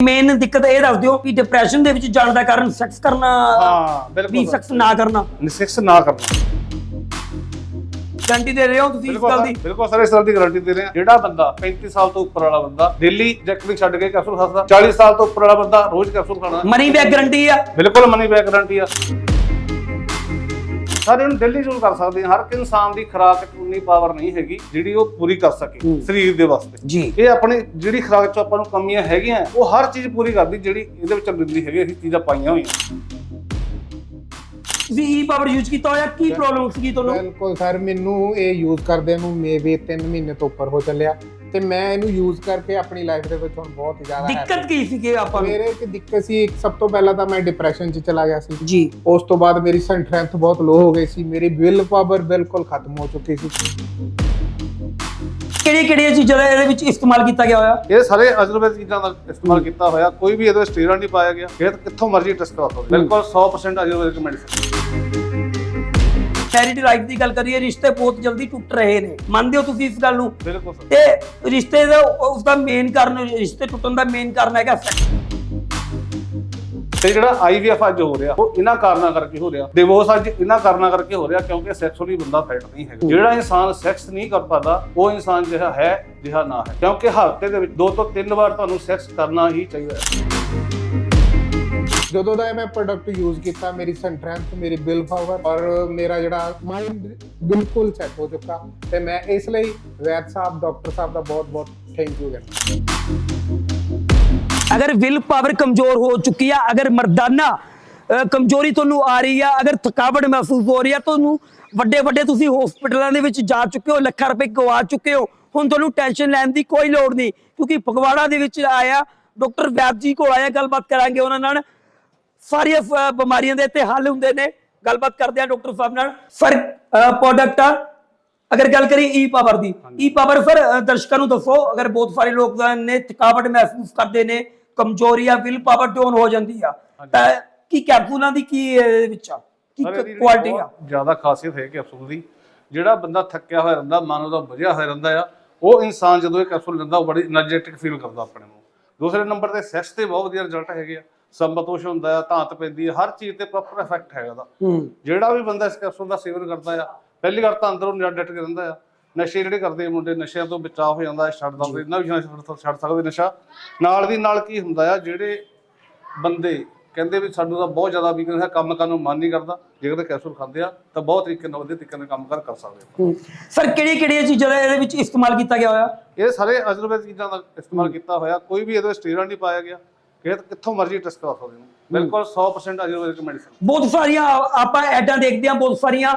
Main ਦਿੱਕਤ ਇਹ ਦੱਸ ਦਿਓ ਕਿ ਡਿਪਰੈਸ਼ਨ ਦੇ ਵਿੱਚ ਜਾਣ ਦਾ ਕਾਰਨ ਸੈਕਸ ਕਰਨਾ ਹਾਂ ਵੀ ਬਿਲਕੁਲ ਸੈਕਸ ਨਾ ਕਰਨਾ। ਨਿਸਿਕਸ ਨਾ ਕਰਨਾ। ਗਾਰੰਟੀ ਦੇ ਰਹੇ ਹੋ ਤੁਸੀਂ ਇਸ ਬਿਲਕੁਲ ਗੱਲ ਦੀ? ਬਿਲਕੁਲ ਸਰ ਇਸ ਗੱਲ ਦੀ ਗਾਰੰਟੀ ਦੇ ਰਹੇ ਹਾਂ। ਜਿਹੜਾ ਬੰਦਾ 35 ਸਾਲ ਤੋਂ ਉੱਪਰ ਵਾਲਾ ਬੰਦਾ ਡੇਲੀ ਜੈਕਟਿੰਗ ਛੱਡ ਕੇ ਕੈਪਸੂਲ ਖਾਂਦਾ 40 ਸਾਲ ਤੋਂ ਉੱਪਰ ਵਾਲਾ ਬੰਦਾ ਰੋਜ਼ ਕੈਪਸੂਲ ਖਾਣਾ। ਮਨੀ ਬੈਕ ਗਾਰੰਟੀ ਆ। ਬਿਲਕੁਲ ਮਨੀ ਬੈਕ ਗਾਰੰਟੀ ਆ। ਸਾਰੇ ਇਹਨੂੰ ਡੇਲੀ ਯੂਜ਼ ਕਰ ਸਕਦੇ ਹਾਂ। ਹਰ ਇੱਕ ਇਨਸਾਨ ਦੀ ਖੁਰਾਕ 'ਚ ਉਨੀ ਪਾਵਰ ਨਹੀਂ ਹੈਗੀ ਜਿਹੜੀ ਉਹ ਪੂਰੀ ਕਰ ਸਕੇ ਸਰੀਰ ਦੇ ਵਾਸਤੇ। ਜੀ। ਇਹ ਆਪਣੀ ਜਿਹੜੀ ਖੁਰਾਕ 'ਚ ਆਪਾਂ ਨੂੰ ਕਮੀਆਂ ਹੈਗੀਆਂ ਉਹ ਹਰ ਚੀਜ਼ ਪੂਰੀ ਕਰਦੀ ਜਿਹੜੀ ਇਹਦੇ ਵਿੱਚ ਮਿਲਦੀ ਹੈਗੀ ਅਸੀਂ ਚੀਜ਼ਾਂ ਪਾਈਆਂ ਹੋਈਆਂ। ਤੁਸੀਂ ਈ ਪਾਵਰ ਯੂਜ਼ ਕੀਤਾ ਹੋਇਆ ਕੀ ਪ੍ਰੋਬਲਮ ਸੀ ਤੁਹਾਨੂੰ? ਬਿਲਕੁਲ ਸਰ ਮੈਨੂੰ ਇਹ ਯੂਜ਼ ਕਰਦੇ ਨੂੰ ਮੇਬੀ 3 ਮਹੀਨੇ ਤੋਂ ਉੱਪਰ ਹੋ ਚੱਲਿਆ। ਤੇ ਮੈਂ ਇਹਨੂੰ ਯੂਜ਼ ਕਰਕੇ ਆਪਣੀ ਲਾਈਫ ਦੇ ਵਿੱਚ ਹੁਣ ਬਹੁਤ ਹੀ ਜ਼ਿਆਦਾ ਦਿੱਕਤ ਕੀ ਸੀ ਕਿ ਆਪਾਂ ਨੂੰ? ਮੇਰੇ ਇੱਕ ਦਿੱਕਤ ਸੀ ਇੱਕ ਸਭ ਤੋਂ ਪਹਿਲਾਂ ਤਾਂ ਮੈਂ ਡਿਪਰੈਸ਼ਨ 'ਚ ਚਲਾ ਗਿਆ ਸੀ। ਜੀ। ਉਸ ਤੋਂ ਬਾਅਦ ਮੇਰੀ ਸਟਰੈਂਥ ਬਹੁਤ ਲੋ ਹੋ ਗਈ ਸੀ ਮੇਰੀ ਵਿਲ ਪਾਵਰ ਬਿਲਕੁਲ ਖਤਮ ਹੋ ਚੁੱਕੀ ਸੀ। ਕਿਹੜੀ ਕਿਹੜੀਆਂ ਚੀਜ਼ਾਂ ਦਾ ਇਹਦੇ ਵਿੱਚ ਇਸਤੇਮਾਲ ਕੀਤਾ ਗਿਆ ਹੋਇਆ? ਇਹ ਸਾਰੇ ਆਯੁਰਵੇਦ ਚੀਜ਼ਾਂ ਦਾ ਇਸਤੇਮਾਲ ਕੀਤਾ ਹੋਇਆ ਕੋਈ ਵੀ ਇਹਦੇ ਵਿੱਚ ਸਟੀਰੋਇਡ ਨਹੀਂ ਪਾਇਆ ਗਿਆ ਇਹ ਕਿੱਥੋਂ ਮਰਜ਼ੀ ਟੈਸਟ ਕਰਾ ਸਕਦੇ। ਬਿਲਕੁਲ 100% ਆਯੁਰਵੈਦਿਕ ਮੈਡੀਸਨ ਮੈਰਿਡ ਲਾਈਫ ਦੀ ਗੱਲ ਕਰੀਏ ਰਿਸ਼ਤੇ ਬਹੁਤ ਜਲਦੀ ਟੁੱਟ ਰਹੇ ਨੇ। ਮੰਨਦੇ ਹੋ ਤੁਸੀਂ ਇਸ ਗੱਲ ਨੂੰ? ਬਿਲਕੁਲ ਸਰ। ਤੇ ਰਿਸ਼ਤੇ ਦਾ ਉਸ ਦਾ ਮੇਨ ਕਾਰਨ ਰਿਸ਼ਤੇ ਟੁੱਟਣ ਦਾ ਮੇਨ ਕਾਰਨ ਹੈਗਾ sex। ਤੇ ਜਿਹੜਾ ਆਈਵੀਐਫ ਅੱਜ ਹੋ ਰਿਹਾ ਉਹ ਇਹਨਾਂ ਕਾਰਨਾਂ ਕਰਕੇ ਹੋ ਰਿਹਾ। ਡਿਵੋਰਸ ਅੱਜ ਇਹਨਾਂ ਕਾਰਨਾਂ ਕਰਕੇ ਹੋ ਰਿਹਾ ਕਿਉਂਕਿ ਸੈਕਸੁਅਲੀ ਬੰਦਾ ਫਿੱਟ ਨਹੀਂ ਹੈਗਾ। ਜਿਹੜਾ ਇਨਸਾਨ ਸੈਕਸ ਨਹੀਂ ਕਰ ਪਾਦਾ ਉਹ ਇਨਸਾਨ ਜਿਹੜਾ ਹੈ ਜਿਹਾ ਨਾ ਹੈ। ਕਿਉਂਕਿ ਹਫ਼ਤੇ ਦੇ ਵਿੱਚ ਦੋ ਤੋਂ ਤਿੰਨ ਵਾਰ ਤੁਹਾਨੂੰ ਸੈਕਸ ਕਰਨਾ ਹੀ ਚਾਹੀਦਾ ਹੈ। ਜਦੋਂ ਦਾ ਮੈਂ ਪ੍ਰੋਡਕਟ ਯੂਜ਼ ਕੀਤਾ, ਮੇਰੀ ਸਟਰੈਂਥ ਮੇਰੀ ਵਿਲ ਪਾਵਰ ਔਰ ਮੇਰਾ ਜਿਹੜਾ ਮਾਈਂਡ ਬਿਲਕੁਲ ਸੈੱਟ ਹੋ ਚੁੱਕਾ। ਤੇ ਮੈਂ ਇਸ ਲਈ ਵੈਦ ਸਾਹਿਬ ਡਾਕਟਰ ਸਾਹਿਬ ਦਾ ਬਹੁਤ ਬਹੁਤ ਥੈਂਕ ਯੂ ਕਹਿੰਦਾ ਅਗਰ ਵਿਲ ਪਾਵਰ ਕਮਜ਼ੋਰ ਹੋ ਚੁੱਕੀ ਆ, ਅਗਰ ਮਰਦਾਨਾ ਕਮਜ਼ੋਰੀ ਤੁਹਾਨੂੰ ਆ ਰਹੀ ਆ, ਅਗਰ ਥਕਾਵਟ ਮਹਿਸੂਸ ਹੋ ਰਹੀ ਆ, ਤੁਹਾਨੂੰ ਵੱਡੇ ਵੱਡੇ ਤੁਸੀਂ ਹਸਪੀਟਲਾਂ ਦੇ ਵਿੱਚ ਜਾ ਚੁੱਕੇ ਹੋ, ਲੱਖਾਂ ਰੁਪਏ ਗਵਾ ਚੁੱਕੇ ਹੋ, ਹੁਣ ਤੁਹਾਨੂੰ ਟੈਨਸ਼ਨ ਲੈਣ ਦੀ ਕੋਈ ਲੋੜ ਨਹੀਂ। ਕਿਉਂਕਿ ਫਗਵਾੜਾ ਦੇ ਵਿੱਚ ਆਇਆ ਡਾਕਟਰ ਵੈਦ ਜੀ ਕੋਲ ਆਇਆ, ਗੱਲਬਾਤ ਕਰਾਂਗੇ ਉਹਨਾਂ ਨਾਲ। ਸਾਰੀਆਂ ਬਿਮਾਰੀਆਂ ਦੇ ਇੱਥੇ ਹੱਲ ਹੁੰਦੇ ਨੇ। ਗੱਲਬਾਤ ਕਰਦੇ ਆ ਡਾਕਟਰ ਸਾਹਿਬ ਨਾਲ। ਸਰ ਪ੍ਰੋਡਕਟ ਆ। ਅਗਰ ਗੱਲ ਕਰੀ ਈ ਪਾਵਰ ਦੀ ਈ ਪਾਵਰ ਸਰ ਦਰਸ਼ਕਾਂ ਨੂੰ ਦੱਸੋ ਅਗਰ ਬਹੁਤ ਸਾਰੇ ਲੋਕ ਨੇ ਥਕਾਵਟ ਮਹਿਸੂਸ ਕਰਦੇ ਨੇ ਕਮਜ਼ੋਰੀ ਵਿਲ ਪਾਵਰ ਡਾਊਨ ਹੋ ਜਾਂਦੀ ਆ ਤਾਂ ਕੀ ਕੈਪਸੂਲਾਂ ਦੀ ਕੀ ਵਿੱਚ ਆ? ਕੀ ਕੁਆਲਿਟੀ ਆ? ਜ਼ਿਆਦਾ ਖਾਸੀਅਤ ਹੈ ਕੈਪਸੂਲ ਦੀ। ਜਿਹੜਾ ਬੰਦਾ ਥੱਕਿਆ ਹੋਇਆ ਰਹਿੰਦਾ ਮਨ ਉਹਦਾ ਵਜਿਆ ਹੋਇਆ ਰਹਿੰਦਾ ਆ ਉਹ ਇਨਸਾਨ ਜਦੋਂ ਇਹ ਕੈਪਸੂਲ ਲੈਂਦਾ ਉਹ ਬੜੀ એનર્ਜੈਟਿਕ ਫੀਲ ਕਰਦਾ ਆਪਣੇ ਨੂੰ। ਦੂਸਰੇ ਨੰਬਰ ਤੇ ਸੈਕਸ ਤੇ ਬਹੁਤ ਵਧੀਆ ਰਿਜ਼ਲਟ ਹੈਗੇ ਆ। ਸੰਬਤੋਸ਼ ਹੁੰਦਾ ਆ ਧਾਤ ਪੈਂਦੀ ਆ ਹਰ ਚੀਜ਼ ਤੇ ਪ੍ਰੋਪਰ ਇਫੈਕਟ ਹੈਗਾ ਦਾ ਹੂੰ। ਜਿਹੜਾ ਵੀ ਬੰਦਾ ਇਸ ਕੈਪਸੂਲ ਦਾ ਸੇਵਨ ਕਰਦਾ ਆ ਪਹਿਲੀ ਗੱਲ ਤਾਂ ਅੰਦਰੋਂ ਨਿਰਡਟ ਕੇ ਰਹਿੰਦਾ ਆ। ਨਸ਼ੇ ਜਿਹੜੇ ਕਰਦੇ ਆ ਮੁੰਡੇ ਨਸ਼ਿਆਂ ਤੋਂ ਬਚਾਅ ਹੋ ਜਾਂਦਾ ਹੈ, ਛੱਡ ਦਿੰਦੇ ਇਹਨਾਂ ਵੀ ਛੱਡ ਛੱਡ ਸਕਦੇ ਨਸ਼ਾ। ਨਾਲ ਦੀ ਨਾਲ ਕੀ ਹੁੰਦਾ ਆ ਜਿਹੜੇ ਬੰਦੇ ਕਹਿੰਦੇ ਵੀ ਸਾਨੂੰ ਤਾਂ ਬਹੁਤ ਜ਼ਿਆਦਾ ਵੀਕਨੈਸ ਹੈ ਕੰਮ ਕਰਨ ਨੂੰ ਮਨ ਨਹੀਂ ਕਰਦਾ ਜੇਕਰ ਕੈਪਸੂਲ ਖਾਂਦੇ ਆ ਤਾਂ ਬਹੁਤ ਤਰੀਕੇ ਨਾਲ ਵਧੀਆ ਤਰੀਕੇ ਨਾਲ ਕੰਮ ਕਰ ਕਰ ਸਕਦੇ ਹੂੰ। ਸਰ ਕਿਹੜੀ ਕਿਹੜੀਆਂ ਚੀਜ਼ਾਂ ਦਾ ਇਹਦੇ ਵਿੱਚ ਇਸਤੇਮਾਲ ਕੀਤਾ ਗਿਆ ਹੋਇਆ? ਇਹ ਸਾਰੇ ਆਯੁਰਵੇਦ ਚੀਜ਼ਾਂ ਦਾ ਇਸਤੇਮਾਲ ਕੀਤਾ ਹੋਇਆ ਕੋਈ ਵੀ ਇਹਦੇ ਵਿੱਚ ਸਟੀਰੋਇਡ ਨਹੀਂ ਪਾਇਆ ਗਿਆ। ਕਿ ਕਿੱਥੋਂ ਮਰਜ਼ੀ ਟੈਸਟ ਕਰਾ ਸਕਦੇ ਹੋ। ਬਿਲਕੁਲ 100% ਆਯੁਰਵੈਦਿਕ ਮੈਡੀਸਨ ਬਹੁਤ ਸਾਰੀਆਂ ਆਪਾਂ ਐਡਾਂ ਦੇਖਦੇ ਹਾਂ ਬਹੁਤ ਸਾਰੀਆਂ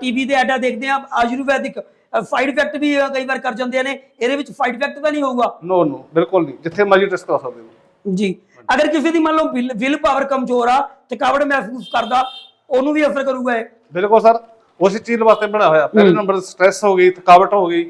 ਟੀਵੀ ਦੇ ਐਡਾਂ ਦੇਖਦੇ ਹਾਂ ਆਯੁਰਵੈਦਿਕ ਸਾਈਡ ਇਫੈਕਟ ਵੀ ਕਈ ਵਾਰ ਕਰ ਜਾਂਦੇ ਨੇ ਇਹਦੇ ਵਿੱਚ ਸਾਈਡ ਇਫੈਕਟ ਤਾਂ ਨਹੀਂ ਹੋਊਗਾ? ਨੋ ਨੋ ਬਿਲਕੁਲ ਨਹੀਂ ਜਿੱਥੇ ਮਰਜ਼ੀ ਟੈਸਟ ਕਰਾ ਸਕਦੇ ਹੋ। ਜੀ ਅਗਰ ਕਿਸੇ ਦੀ ਮੰਨ ਲਓ ਵਿਲ ਪਾਵਰ ਕਮਜ਼ੋਰ ਆ ਥਕਾਵਟ ਮਹਿਸੂਸ ਕਰਦਾ ਉਹਨੂੰ ਵੀ ਅਸਰ ਕਰੂਗਾ ਇਹ। ਬਿਲਕੁਲ ਸਰ ਉਸੇ ਚੀਜ਼ ਵਾਸਤੇ ਬਣਾਇਆ ਹੋਇਆ ਪਹਿਲੇ ਨੰਬਰ ਸਟ੍ਰੈਸ ਹੋ ਗਈ ਥਕਾਵਟ ਹੋ ਗਈ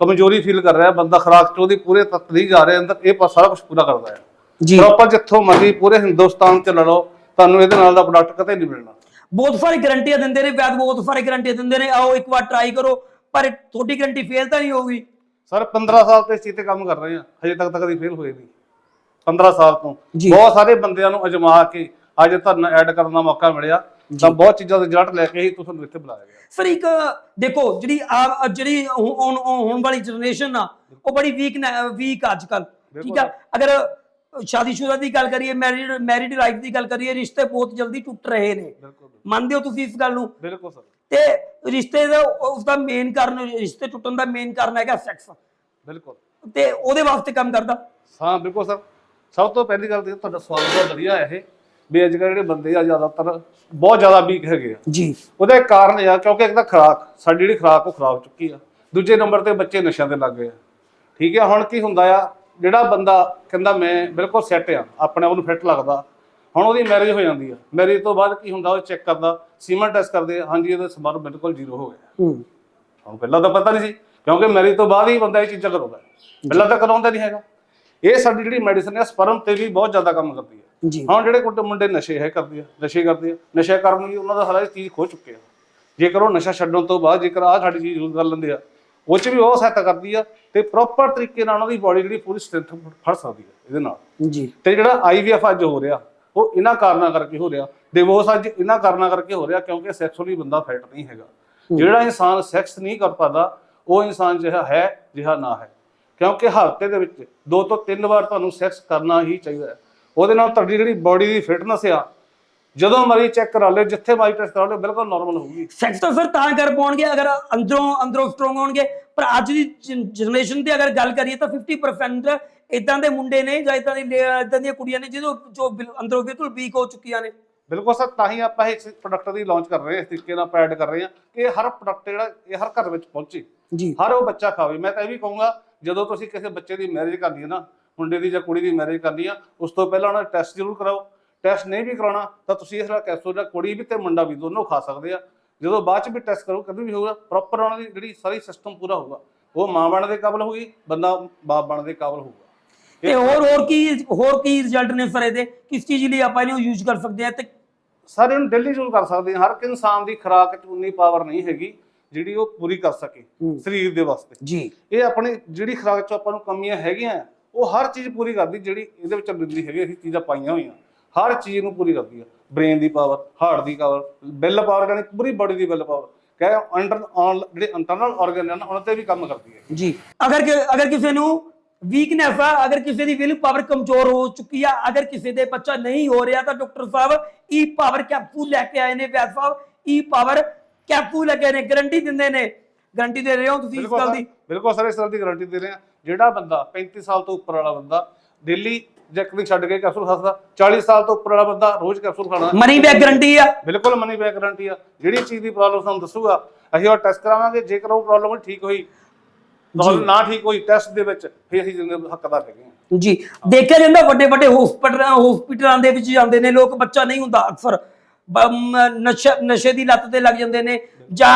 ਕਮਜ਼ੋਰੀ ਫੀਲ ਕਰ ਰਿਹਾ ਬੰਦਾ ਖੁਰਾਕ ਚ ਉਹਦੀ ਪੂਰੇ ਤੱਤ ਨਹੀਂ ਜਾ ਰਿਹਾ ਅੰਦਰ ਇਹ ਸਾਰਾ ਕੁਝ ਪੂਰਾ ਕਰਦਾ ਹੈ। ਜੀ। ਪ੍ਰੋਪਰ ਜਿੱਥੋਂ ਮਰਜ਼ੀ ਪੂਰੇ ਹਿੰਦੁਸਤਾਨ ਚ ਲੈ ਲਓ ਤੁਹਾਨੂੰ ਇਹਦੇ ਨਾਲ ਦਾ ਪ੍ਰੋਡਕਟ ਕਦੇ ਨਹੀਂ ਮਿਲਣਾ। ਬਹੁਤ ਸਾਰੀ ਗਰੰਟੀਆਂ ਦਿੰਦੇ ਨੇ ਵੈਦ ਬਹੁਤ ਸਾਰੀ ਗਰੰਟੀਆਂ ਦਿੰਦੇ ਨੇ। ਆਓ ਇੱਕ ਵਾਰ ਟਰਾਈ ਕਰੋ ਪਰ ਤੁਹਾਡੀ ਗਰੰਟੀ ਫੇਲ ਤਾਂ ਨਹੀਂ ਹੋਊਗੀ। ਸਰ 15 ਸਾਲ ਤੋਂ ਇਸ ਚੀਜ਼ ਤੇ ਕੰਮ ਕਰ ਰਹੇ ਆ ਹਜੇ ਤੱਕ ਤਾਂ ਕਦੀ ਫੇਲ ਹੋਏ ਨਹੀਂ। 15 ਸਾਲ ਤੋਂ। ਬਹੁਤ ਸਾਰੇ ਬੰਦਿਆਂ ਨੂੰ ਅਜਮਾ ਕੇ ਅੱਜ ਤੁਹਾਨੂੰ ਐਡ ਕਰਨ ਦਾ ਮੌਕਾ ਮਿਲਿਆ। ਤਾਂ ਬਹੁਤ ਚੀਜ਼ਾਂ ਦੇ ਰਿਜ਼ਲਟ ਲੈ ਕੇ ਹੀ ਤੁਹਾਨੂੰ ਇੱਥੇ ਬੁਲਾਇਆ ਗਿਆ। ਸਰ ਇੱਕ ਦੇਖੋ ਜਿਹੜੀ ਆ ਜਿਹੜੀ ਹੁਣ ਹੁਣ ਵਾਲੀ ਜਨਰੇਸ਼ਨ ਆ ਉਹ ਬੜੀ ਵੀਕ ਵੀਕ ਅੱਜ ਕੱਲ ਠੀਕ ਆ? ਅਗਰ ਸ਼ਾਦੀशुदा ਦੀ ਗੱਲ ਕਰੀਏ ਮੈਰਿਡ ਮੈਰਿਡ ਲਾਈਫ ਦੀ ਗੱਲ ਕਰੀਏ ਰਿਸ਼ਤੇ ਬਹੁਤ ਜਲਦੀ ਟੁੱਟ ਰਹੇ ਨੇ। ਮੰਨਦੇ ਹੋ ਤੁਸੀਂ ਇਸ ਗੱਲ ਨੂੰ? ਬਿਲਕੁਲ ਸਰ। ਤੇ ਰਿਸ਼ਤੇ ਦਾ ਉਸ ਦਾ ਮੇਨ ਕਾਰਨ ਰਿਸ਼ਤੇ ਟੁੱਟਣ ਦਾ ਮੇਨ ਕਾਰਨ ਹੈਗਾ ਸੈਕਸ ਬਿਲਕੁਲ। ਤੇ ਉਹਦੇ ਵਾਸਤੇ ਕੰਮ ਕਰਦਾ? ਹਾਂ ਬਿਲਕੁਲ ਸਰ। ਸਭ ਤੋਂ ਪਹਿਲੀ ਗੱਲ ਤੇ ਤੁਹਾਡਾ ਸਵਾਲ ਬਹੁਤ ਵਧੀਆ ਹੈ ਇਹ ਵੀ ਅੱਜ ਕੱਲ੍ਹ ਜਿਹੜੇ ਬੰਦੇ ਆ ਜ਼ਿਆਦਾਤਰ ਬਹੁਤ ਜ਼ਿਆਦਾ ਵੀਕ ਹੈਗੇ ਆ। ਜੀ। ਉਹਦਾ ਕਾਰਨ ਇਹ ਆ ਕਿਉਂਕਿ ਇੱਕ ਤਾਂ ਖੁਰਾਕ ਸਾਡੀ ਜਿਹੜੀ ਖੁਰਾਕ ਉਹ ਖਰਾਬ ਚੁੱਕੀ ਆ। ਦੂਜੇ ਨੰਬਰ ਤੇ ਬੱਚੇ ਨਸ਼ਿਆਂ ਤੇ ਲੱਗ ਗਏ ਆ। ਠੀਕ ਹੈ ਹੁਣ ਕੀ ਹੁੰਦਾ ਆ ਜਿਹੜਾ ਬੰਦਾ ਕਹਿੰਦਾ ਮੈਂ ਬਿਲਕੁਲ ਸੈੱਟ ਆ ਆਪਣੇ ਆਪ ਨੂੰ ਫਿੱਟ ਲੱਗਦਾ ਹੁਣ ਉਹਦੀ ਮੈਰਿਜ ਹੋ ਜਾਂਦੀ ਆ। ਮੈਰਿਜ ਤੋਂ ਬਾਅਦ ਕੀ ਹੁੰਦਾ ਉਹ ਚੈੱਕ ਕਰਦਾ ਸੀਮਨ ਟੈਸਟ ਕਰਦੇ ਆ ਹਾਂਜੀ ਇਹਦਾ ਸਮਾਰ ਬਿਲਕੁਲ ਜ਼ੀਰੋ ਹੋ ਗਿਆ। ਹੂੰ। ਹੁਣ ਪਹਿਲਾਂ ਤਾਂ ਪਤਾ ਨਹੀਂ ਸੀ ਕਿਉਂਕਿ ਮੈਰਿਜ ਤੋਂ ਬਾਅਦ ਹੀ ਬੰਦਾ ਇਹ ਚੀਜ਼ਾਂ ਕਰਾਉਂਦਾ। ਹੈ। ਪਹਿਲਾਂ ਤਾਂ ਕਰਾਉਂਦਾ ਨਹੀਂ ਹੈਗਾ। ਇਹ ਸਾਡੀ ਜਿਹੜੀ ਮੈਡੀਸਨ ਹੈ ਸਪਰਮ ਤੇ ਵੀ ਬਹੁਤ ਜ਼ਿਆਦਾ ਕੰਮ ਕਰਦੀ ਹੈ ਹੁਣ ਜਿਹੜੇ ਕੁੱਟ ਮੁੰਡੇ ਨਸ਼ੇ ਹੈ ਕਰਦੇ ਆ ਨਸ਼ੇ ਕਰਦੇ ਆ ਨਸ਼ਾ ਕਰਨ ਲਈ ਉਹਨਾਂ ਦਾ ਸਾਰਾ ਚੀਜ਼ ਖੋ ਚੁੱਕੇ ਆ। ਜੇਕਰ ਉਹ ਨਸ਼ਾ ਛੱਡਣ ਤੋਂ ਬਾਅਦ ਜੇਕਰ ਆਹ ਸਾਡੀ ਚੀਜ਼ ਯੂਜ਼ ਕਰ ਲੈਂਦੇ ਆ ਉਹ ਚ ਵੀ ਬਹੁਤ ਸਹਾਇਤਾ ਕਰਦੀ ਆ ਤੇ ਪ੍ਰੋਪਰ ਤਰੀਕੇ ਨਾਲ ਉਹਨਾਂ ਦੀ ਬਾਡੀ ਜਿਹੜੀ ਪੂਰੀ ਸਟਰੈਂਥ ਫੜ ਸਕਦੀ ਹੈ ਇਹਦੇ ਨਾਲ। ਜੀ। ਤੇ ਜਿਹੜਾ ਆਈਵੀਐਫ ਅੱਜ ਹੋ ਰਿਹਾ ਉਹ ਇਹਨਾਂ ਕਾਰਨਾਂ ਕਰਕੇ ਹੋ ਰਿਹਾ। ਡਿਵੋਰਸ ਅੱਜ ਇਹਨਾਂ ਕਾਰਨਾਂ ਕਰਕੇ ਹੋ ਰਿਹਾ ਕਿਉਂਕਿ ਸੈਕਸੁਅਲੀ ਬੰਦਾ ਫਿੱਟ ਨਹੀਂ ਹੈਗਾ। ਜਿਹੜਾ ਇਨਸਾਨ ਸੈਕਸ ਨਹੀਂ ਕਰ ਪਾਦਾ ਉਹ ਇਨਸਾਨ ਜਿਹੜਾ ਹੈ ਜਿਹਾ ਨਾ ਹੈ। ਕਿਉਂਕਿ ਹਫ਼ਤੇ ਦੇ ਵਿੱਚ ਦੋ ਤੋਂ ਤਿੰਨ ਵਾਰ ਤੁਹਾਨੂੰ ਸੈਕਸ ਕਰਨਾ ਹੀ ਚਾਹੀਦਾ ਹੈ। ਉਹਦੇ ਨਾਲ ਤੁਹਾਡੀ ਜਿਹੜੀ ਬਾਡੀ ਦੀ ਫਿਟਨੈਸ ਆ ਜਦੋਂ ਮਰੀ ਚੈੱਕ ਕਰਾ ਲਿਓ ਜਿੱਥੇ ਮਰੀ ਟੈਸਟ ਕਰਾ ਲਿਓ ਬਿਲਕੁਲ ਨਾਰਮਲ ਹੋਊਗੀ। ਸੈਕਸ ਤਾਂ ਫਿਰ ਤਾਂ ਕਰ ਪਾਉਣਗੇ ਅਗਰ ਅੰਦਰੋਂ ਅੰਦਰੋਂ ਸਟਰੋਂਗ ਹੋਣਗੇ। ਪਰ ਅੱਜ ਦੀ ਜਨਰੇਸ਼ਨ ਤੇ ਅਗਰ ਗੱਲ ਕਰੀਏ ਤਾਂ 50% ਇਦਾਂ ਦੇ ਮੁੰਡੇ ਨੇ ਜਾਂ ਇਦਾਂ ਦੀ ਇਦਾਂ ਦੀਆਂ ਕੁੜੀਆਂ ਨੇ ਜਿਹਦੇ ਜੋ ਅੰਦਰੋਂ ਬਿਲਕੁਲ ਵੀਕ ਹੋ ਚੁੱਕੀਆਂ ਨੇ। ਬਿਲਕੁਲ ਸਰ ਤਾਂ ਹੀ ਆਪਾਂ ਇਸ ਪ੍ਰੋਡਕਟ ਦੀ ਲਾਂਚ ਕਰ ਰਹੇ ਹਾਂ ਇਸ ਤਰੀਕੇ ਨਾਲ ਪੈਡ ਕਰ ਰਹੇ ਹਾਂ ਕਿ ਇਹ ਹਰ ਪ੍ਰੋਡਕਟ ਜਿਹੜਾ ਇਹ ਹਰ ਘਰ ਵਿੱਚ ਪਹੁੰਚੇ। ਜੀ। ਹਰ ਉਹ ਬੱਚਾ ਖਾਵੇ। ਮੈਂ ਤਾਂ ਇਹ ਵੀ ਕਹੂੰਗਾ ਜਦੋਂ ਤੁਸੀਂ ਕਿਸੇ ਬੱਚੇ ਦੀ ਮੈਰਿਜ ਕਰਨੀ ਹੈ ਨਾ ਮੁੰਡੇ ਦੀ ਜਾਂ ਕੁੜੀ ਦੀ ਮੈਰਿਜ ਕਰਨੀ ਆ ਉਸ ਤੋਂ ਪਹਿਲਾਂ ਉਹਨਾਂ ਦਾ ਟੈਸਟ ਜ਼ਰੂਰ ਕਰਾਓ। ਟੈਸਟ ਨਹੀਂ ਵੀ ਕਰਾਉਣਾ ਤਾਂ ਤੁਸੀਂ ਇਸ ਨਾਲ ਕੈਪਸੂਲ ਦਾ ਕੁੜੀ ਵੀ ਤੇ ਮੁੰਡਾ ਵੀ ਦੋਨੋਂ ਖਾ ਸਕਦੇ ਆ। ਜਦੋਂ ਬਾਅਦ ਚ ਵੀ ਟੈਸਟ ਕਰੋ ਕਦੇ ਵੀ ਹੋਊਗਾ ਪ੍ਰੋਪਰ ਉਹਨਾਂ ਦੀ ਜਿਹੜੀ ਸਾਰੀ ਸਿਸਟਮ ਪੂਰਾ ਹੋਊਗਾ। ਉਹ ਮਾਂ ਬਣਨ ਦੇ ਕਾਬਲ ਹੋਊਗੀ ਬੰਦਾ ਬਾਪ ਬਣਨ ਦੇ ਕਾਬਲ ਹੋਊਗਾ। ਤੇ ਹੋਰ ਹੋਰ ਕੀ ਹੋਰ ਕੀ ਰਿਜ਼ਲਟ ਨੇ ਸਰ ਇਹਦੇ? ਕਿਸ ਚੀਜ਼ ਲਈ ਆਪਾਂ ਇਹਨੂੰ ਯੂਜ਼ ਕਰ ਸਕਦੇ ਆ ਤੇ ਸਾਰੇ ਨੂੰ ਡੇਲੀ ਯੂਜ਼ ਕਰ ਸਕਦੇ ਆ। ਹਰ ਇੱਕ ਇਨਸਾਨ ਦੀ ਖੁਰਾਕ ਚ ਉਨੀ ਪਾਵਰ ਨਹੀਂ ਹੈਗੀ ਜਿਹੜੀ ਉਹ ਪੂਰੀ ਕਰ ਸਕੇ ਹੂੰ। ਸਰੀਰ ਦੇ ਵਾਸਤੇ। ਜੀ। ਇਹ ਆਪਣੀ ਜਿਹੜੀ ਖੁਰਾਕ ਚ ਆਪਾਂ ਨੂੰ ਕਮੀਆਂ ਹੈਗੀਆਂ ਉਹ ਹਰ ਚੀਜ਼ ਪੂਰੀ ਕਰਦੀ ਜਿਹੜੀ ਇਹਦੇ ਵਿੱਚ ਮਿਲਦੀ ਹੈਗੀ ਅਸੀਂ ਚੀਜ਼ਾਂ ਪਾਈਆਂ ਹੋਈਆਂ। ਹਰ ਚੀਜ਼ ਨੂੰ ਪੂਰੀ ਕਰਦੀ ਆ। ਬ੍ਰੇਨ ਦੀ ਪਾਵਰ ਹਾਰਟ ਦੀ ਪਾਵਰ ਬਿੱਲ ਪਾਵਰ ਯਾਨੀ ਪੂਰੀ ਬੋਡੀ ਦੀ ਬਿੱਲ ਪਾਵਰ ਕਹੇ ਅੰਡਰ ਜਿਹੜੇ ਇੰਟਰਨਲ ਆਰਗਨ ਹਨ ਉਹਨਾਂ ਤੇ ਵੀ ਕੰਮ ਕਰਦੀ ਹੈ ਜੀ। ਅਗਰ ਅਗਰ ਕਿਸੇ ਨੂੰ ਵੀਕਨੈਸ ਆ ਅਗਰ ਕਿਸੇ ਦੀ ਵਿਲ ਪਾਵਰ ਕਮਜ਼ੋਰ ਹੋ ਚੁੱਕੀ ਆ ਅਗਰ ਕਿਸੇ ਦੇ ਬੱਚਾ ਨਹੀਂ ਹੋ ਰਿਹਾ ਤਾਂ doctor sahib E power capsule ਲੈ ਕੇ ਆਏ ਨੇ ਵੈਦ ਸਾਹਿਬ ਈ ਪਾਵਰ ਕੈਪਸੂਲ ਲੈ ਕੇ ਆਏ ਨੇ ਗਾਰੰਟੀ ਦਿੰਦੇ ਨੇ। ਗਾਰੰਟੀ ਦੇ ਰਹੇ ਹੋ ਤੁਸੀਂ ਇਸ ਗੱਲ ਦੀ? ਬਿਲਕੁਲ ਸਰ ਇਸ ਗੱਲ ਦੀ ਗਾਰੰਟੀ ਦੇ ਰਹੇ ਹਾਂ। ਜਿਹੜਾ ਬੰਦਾ 35 ਸਾਲ ਤੋਂ ਉੱਪਰ ਵਾਲਾ ਬੰਦਾ ਡੇਲੀ ਜੈਕ ਵੀ ਛੱਡ ਕੇ ਕੈਪਸੂਲ ਖਾਦਾ 40 ਸਾਲ ਤੋਂ ਉੱਪਰ ਵਾਲਾ ਬੰਦਾ ਰੋਜ਼ ਕੈਪਸੂਲ ਖਾਣਾ। ਮਨੀ ਬੈਕ ਗਾਰੰਟੀ ਆ। ਬਿਲਕੁਲ ਮਨੀ ਬੈਕ ਗਾਰੰਟੀ ਆ। ਜਿਹੜੀ ਚੀਜ਼ ਦੀ ਪ੍ਰੋਬਲਮ ਸਾਨੂੰ ਦੱਸੂਗਾ ਅਸੀਂ ਉਹ ਟੈਸਟ ਕਰਾਵਾਂਗੇ ਜੇਕਰ ਉਹ ਪ੍ਰੋਬਲਮ ਠੀਕ ਹੋਈ ਪ੍ਰੋਬਲਮ ਨਾ ਠੀਕ ਹੋਈ ਟੈਸਟ ਦੇ ਵਿੱਚ ਫਿਰ ਅਸੀਂ ਜਿੰਨੇ ਹੱਕਦਾਰ ਹੈਗੇ ਹਾਂ ਜੀ। ਦੇਖਿਆ ਜਾਂਦਾ ਵੱਡੇ ਵੱਡੇ ਹਸਪੀਟਲ ਹਸਪੀਟਲਾਂ ਦੇ ਵਿੱਚ ਜਾਂਦੇ ਨੇ ਲੋਕ ਬੱਚਾ ਨਹੀਂ ਹੁੰਦਾ ਅਕਸਰ। ਨਸ਼ਾ ਨਸ਼ੇ ਦੀ ਲੱਤ ਤੇ ਲੱਗ ਜਾਂਦੇ ਨੇ ਜਾਂ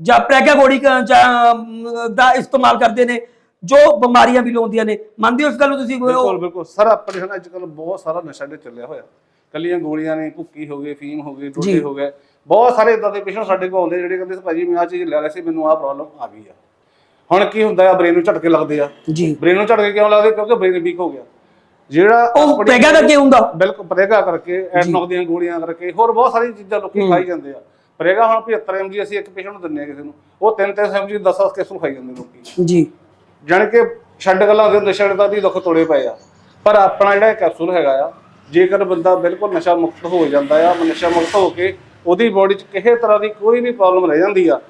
ਜਾਂ ਪ੍ਰੈਗਾ ਗੋੜੀ ਦਾ ਇਸਤੇਮਾਲ ਕਰਦੇ ਨੇ। ਜੋ ਬਿਮਾਰੀਆਂ ਵੀ ਲਾਉਂਦੀਆਂ ਨੇ ਮੰਨਦੇ ਹੋ ਇਸ ਗੱਲ ਨੂੰ ਤੁਸੀਂ? ਬਿਲਕੁਲ ਬਿਲਕੁਲ। ਸਰ ਆਪਣੇ ਹੁਣ ਅੱਜ ਕੱਲ ਬਹੁਤ ਸਾਰਾ ਨਸ਼ਾ ਦੇ ਚੱਲਿਆ ਹੋਇਆ। ਕੱਲੀਆਂ ਗੋਲੀਆਂ ਨੇ ਭੁੱਕੀ ਹੋ ਗਈ ਫੀਮ ਹੋ ਜੀ। ਟੋਟੇ ਹੋ ਗਏ ਬਹੁਤ ਸਾਰੇ ਇਦਾਂ ਦੇ ਪੇਸ਼ੈਂਟ ਸਾਡੇ ਕੋਲ ਆਉਂਦੇ ਜਿਹੜੇ ਕਹਿੰਦੇ ਭਾਜੀ ਮੈਂ ਆ ਚੀਜ਼ ਲੈ ਲਿਆ ਸੀ ਮੈਨੂੰ ਆਹ ਪ੍ਰੋਬਲਮ ਆ ਗਈ ਆ। ਹੁਣ ਕੀ ਹੁੰਦਾ ਆ ਬ੍ਰੇਨ ਨੂੰ ਝਟਕੇ ਲੱਗਦੇ ਆ। ਜੀ। ਬ੍ਰੇਨ ਨੂੰ ਝਟਕੇ ਕਿਉਂ ਲੱਗਦੇ? ਕਿਉਂਕਿ ਬ੍ਰੇਨ ਵੀਕ ਹੋ ਗਿਆ। ਜਿਹੜਾ ਉਹ ਪ੍ਰੈਗਾ ਕਰਕੇ ਹੁੰਦਾ। ਬਿਲਕੁਲ ਪ੍ਰੇਗਾ ਕਰਕੇ ਐਟਨੋਕ ਦੀਆਂ ਗੋਲੀਆਂ ਕਰਕੇ ਹੋਰ ਬਹੁਤ ਸਾਰੀ ਚੀਜ਼ਾਂ ਲੋਕੀ ਖਾਈ ਜਾਂਦੇ ਆ। ਪ੍ਰੇਗਾ ਹੁਣ 75 mg ਅਸੀਂ ਇੱਕ ਪੇਸ਼ੈਂਟ ਨੂੰ ਦਿੰਦੇ ਆ ਕਿਸੇ ਨੂੰ। ਉਹ 3-3 mg 10-10 ਕੈਪਸੂਲ ਖਾਈ ਜਾਂਦੇ ਲੋਕੀ। ਜੀ। ਜਾਣੀ ਕਿ ਛੱਡ ਗੱਲਾਂ ਦੇ ਨਸ਼ੇ ਦਾ ਵੀ ਦੁੱਖ ਤੋੜੇ ਪਏ ਆ। ਪਰ ਆਪਣਾ ਜਿਹੜਾ ਕੈਪਸੂਲ ਹੈਗਾ ਆ, ਜੇਕਰ ਬੰਦਾ ਬਿਲਕੁਲ ਨਸ਼ਾ ਮੁਕਤ ਹੋ ਜਾਂਦਾ ਆ, ਨਸ਼ਾ ਮੁਕਤ ਹੋ ਕੇ ਉਹਦੀ ਬੋਡੀ 'ਚ ਕਿਸੇ ਤਰ੍ਹਾਂ ਦੀ ਕੋਈ ਵੀ ਪ੍ਰੋਬਲਮ ਰਹਿ ਜਾਂਦੀ ਆ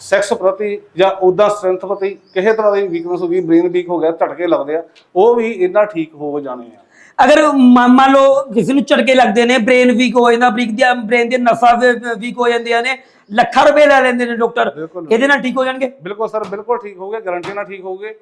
ਸੈਕਸ ਪ੍ਰਤੀ ਜਾਂ ਉਹਦਾ ਸਟਰੈਂਥ ਪ੍ਰਤੀ ਕਿਸੇ ਤਰ੍ਹਾਂ ਦੀ ਵੀਕਨੈਸ ਹੋ ਗਈ ਬ੍ਰੇਨ ਵੀਕ ਹੋ ਗਿਆ, ਝਟਕੇ ਲੱਗਦੇ ਆ, ਉਹ ਵੀ ਇੰਨਾ ਠੀਕ ਹੋ ਜਾਣੇ ਆ। ਅਗਰ ਮ- ਮੰਨ ਲਓ ਕਿਸੇ ਨੂੰ ਝਟਕੇ ਲੱਗਦੇ ਨੇ ਬ੍ਰੇਨ ਵੀਕ ਹੋ ਜਾਂਦਾ, ਬ੍ਰਿਕ ਦੀਆਂ ਬ੍ਰੇਨ ਦੀਆਂ ਨਸਾਂ ਵੀਕ ਹੋ ਜਾਂਦੀਆਂ ਨੇ ਲੱਖਾਂ ਰੁਪਏ ਲੈ ਲੈਂਦੇ ਨੇ ਡਾਕਟਰ। ਬਿਲਕੁਲ। ਇਹਦੇ ਨਾਲ ਠੀਕ ਹੋ ਜਾਣਗੇ? ਬਿਲਕੁਲ ਸਰ ਬਿਲਕੁਲ ਠੀਕ ਹੋਗੇ ਗਾਰੰਟੀ ਨਾਲ ਠੀਕ ਹੋਗੇ